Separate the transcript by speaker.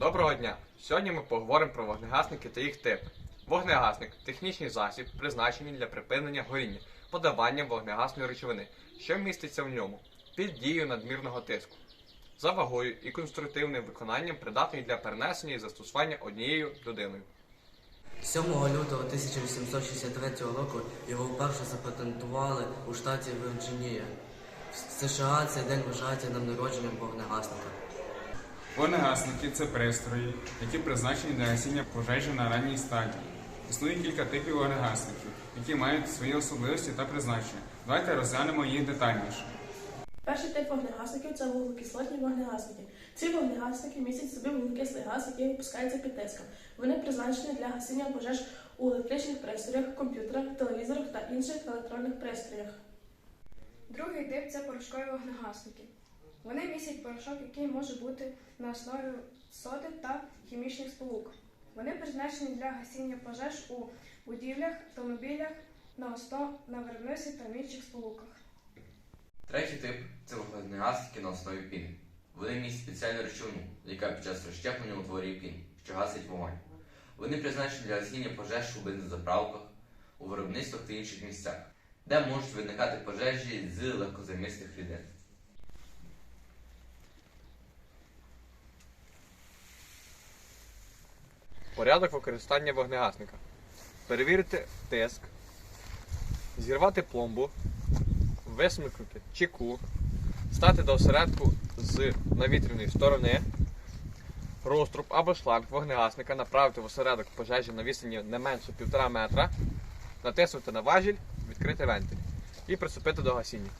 Speaker 1: Доброго дня! Сьогодні ми поговоримо про вогнегасники та їх типи. Вогнегасник технічний засіб, призначений для припинення горіння, подавання вогнегасної речовини, що міститься в ньому, під дією надмірного тиску. За вагою і конструктивним виконанням придатний для перенесення і застосування однією людиною.
Speaker 2: 7 лютого 1863 року його вперше запатентували у штаті Вірджинія. В США цей день вважається днем народженням вогнегасника.
Speaker 3: Вогнегасники це пристрої, які призначені для гасіння пожежі на ранній стадії. Існує кілька типів вогнегасників, які мають свої особливості та призначення. Давайте розглянемо їх детальніше.
Speaker 4: Перший тип вогнегасників це вуглекислотні вогнегасники. Ці вогнегасники містять в собі вуглекислий газ, який випускається під тиском. Вони призначені для гасіння пожеж у електричних пристроях, комп'ютерах, телевізорах та інших електронних пристроях.
Speaker 5: Другий тип це порошкові вогнегасники. Вони містять порошок, який може бути на основі соди та хімічних сполук. Вони призначені для гасіння пожеж у будівлях, автомобілях, на основ на виробництві та інших сполуках.
Speaker 6: Третій тип це вогнегасники на основі піни. Вони містять спеціальну речовину, яка під час розщеплення утворює пін, що гасить вогонь. Вони призначені для гасіння пожеж у бензозаправках, у виробництвах та інших місцях, де можуть виникати пожежі з легкозамісних рідин.
Speaker 1: Порядок використання вогнегасника. Перевірити тиск, зірвати пломбу, висмикнути чеку, стати до осередку з навітряної сторони, розтруб або шланг вогнегасника направити в осередок пожежі на відстані не менше 1,5 метра, натиснути на важіль, відкрити вентиль і приступити до гасіння.